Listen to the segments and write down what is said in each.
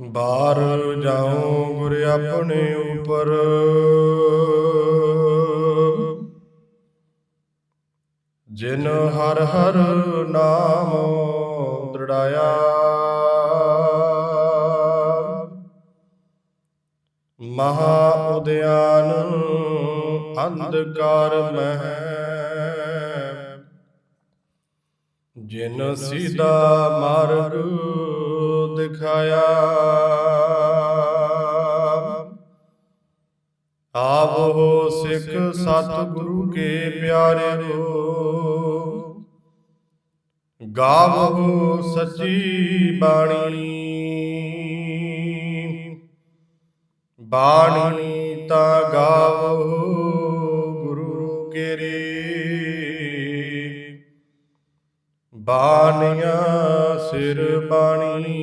ਬਾਹਰ ਜਾਉ ਗੁਰ ਆਪਣੇ ਉਪਰ। ਜਿਨ ਹਰ ਹਰ ਨਾਮ ਦ੍ਰਿੜਾਇਆ ਮਹਾ ਉਦਿਆਨ ਅੰਧਕਾਰ ਮਹਿ। ਜਿਨ ਸੀਦਾ ਮਾਰਗ ਦਿਖਾਇਆ। ਆਵੋ ਸਿੱਖ ਸਤ ਗੁਰੂ ਕੇ ਪਿਆਰਿਓ ਗਾਵੋ ਸੱਚੀ ਬਾਣੀ। ਬਾਣੀ ਤਾਂ ਗਾਵੋ ਗੁਰੂ ਕੇਰੀ ਬਾਣੀਆਂ ਸਿਰ ਬਾਣੀ।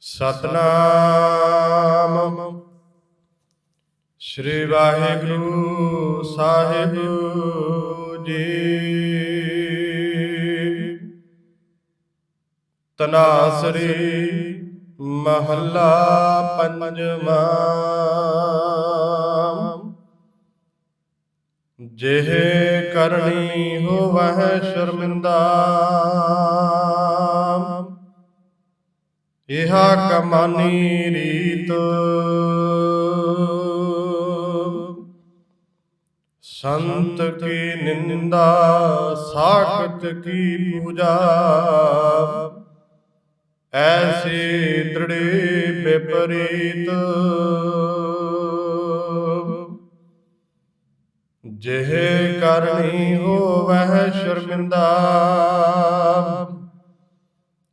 ਸਤਨਾਮ ਸ੍ਰੀ ਵਾਹਿਗੁਰੂ ਸਾਹਿਬ ਜੀ। ਤਨਾਸਰੀ ਮਹੱਲਾ ਪੰਜਵਾਂ। ਜਿਹ ਕਰਨੀ ਹੋਵਹਿ ਸ਼ਰਮਿੰਦਾ। ਇਹਾ ਕਮਾਨੀ ਰੀਤ। ਸੰਤ ਕੀ ਨਿੰਦਾ, ਸਾਖਤ ਕੀ ਪੂਜਾ। ਐਸੀ ਦ੍ਰਿੜੇ ਵਿਪਰੀਤ ਜਿਹ ਕਰਨੀ ਹੋਵਹਿ ਸ਼ਰਮਿੰਦਾ।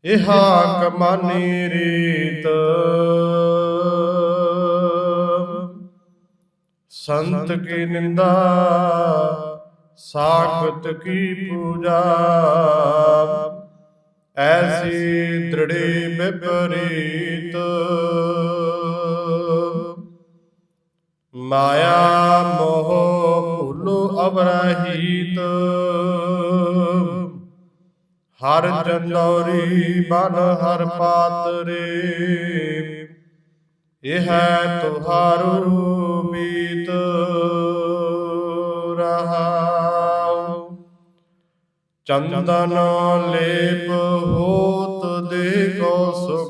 ਇਹਾ ਕਮਾਨੀ ਰੀਤ। ਸੰਤ ਕੀ ਨਿੰਦਾ, ਸਾਖਤ ਕੀ ਪੂਜਾ। ਐਸੀ ਦ੍ਰਿੜੀ ਵਿਪਰੀਤ ਮਾਇਆ ਮੋਹ ਭੁਲੋ ਹਰ ਚੰਦੌਰੀ ਬਨ ਹਰ ਪਾਤਰੇ। ਇਹ ਹੈ ਤੁਹਾਰੂ ਬੀਤ ਰਹਾਉ। ਚੰਦਨ ਲੇਪ ਹੋਤ ਦੇ ਕੋ ਸੁਖ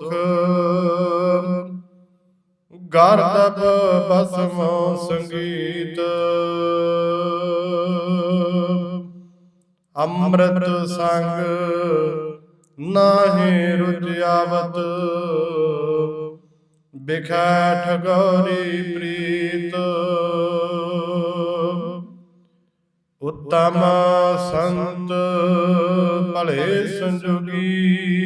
ਗਰਦਬ ਬਸਮ ਸੰਗੀਤ। ਅੰਮ੍ਰਿਤ ਸੰਗ ਨਾਹੀ ਰੁਚਿਆਵਤ ਬਿਖੈ ਠਗੋਰੀ ਪ੍ਰੀਤ। ਉਤਮ ਸੰਤ ਭਲੇ ਸੰਜੋਗੀ।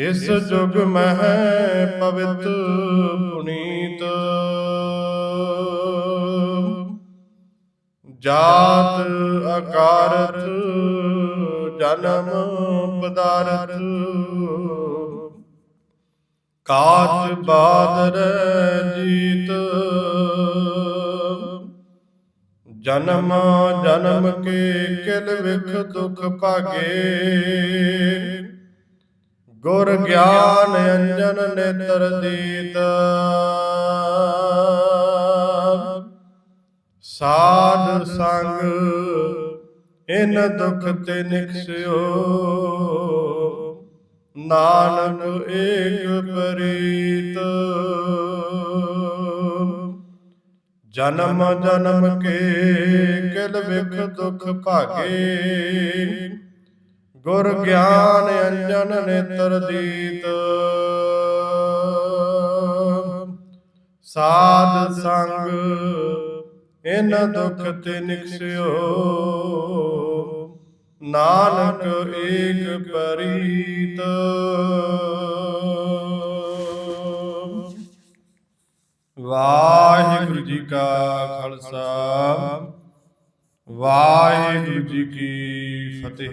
ਇਸ ਜੁਗ ਮਹਿ ਪਵਿੱਤ ਪੁਨੀਤ। ਜਾਤ ਅਕਾਰਤ ਜਨਮ ਪਦਾਰਥ। ਕਾਚ ਬਾਦਰ ਜੀਤ। ਜਨਮ ਜਨਮ ਕੇ ਕਿਲ ਵਿਖ ਦੁਖ ਭਾਗੇ। ਗੁਰ ਗਿਆਨ ਅੰਜਨ ਨੇਤਰ ਦੀਤ। ਸਾਧ ਸੰਗ ਇਨ ਦੁਖ ਤੇ ਨਿਕਸਿਓ ਨਾਨਕ ਏਕ ਪ੍ਰੀਤ। ਜਨਮ ਜਨਮ ਕੇ ਕਿਲ ਵਿਖ ਦੁਖ ਭਾਗੇ। ਗੁਰ ਗਿਆਨ ਅੰਜਨ ਨੇਤਰ ਦੀਤ। ਸਾਧ ਸੰਗ ਇਨ ਦੁਖ ਤੇ ਨਿਕਸਿਓ ਨਾਨਕ ਏਕ ਪਰੀਤ। ਵਾਹਿਗੁਰੂ ਜੀ ਕਾ ਖਾਲਸਾ। ਵਾਹਿਗੁਰੂ ਜੀ ਕੀ ਫਤਿਹ।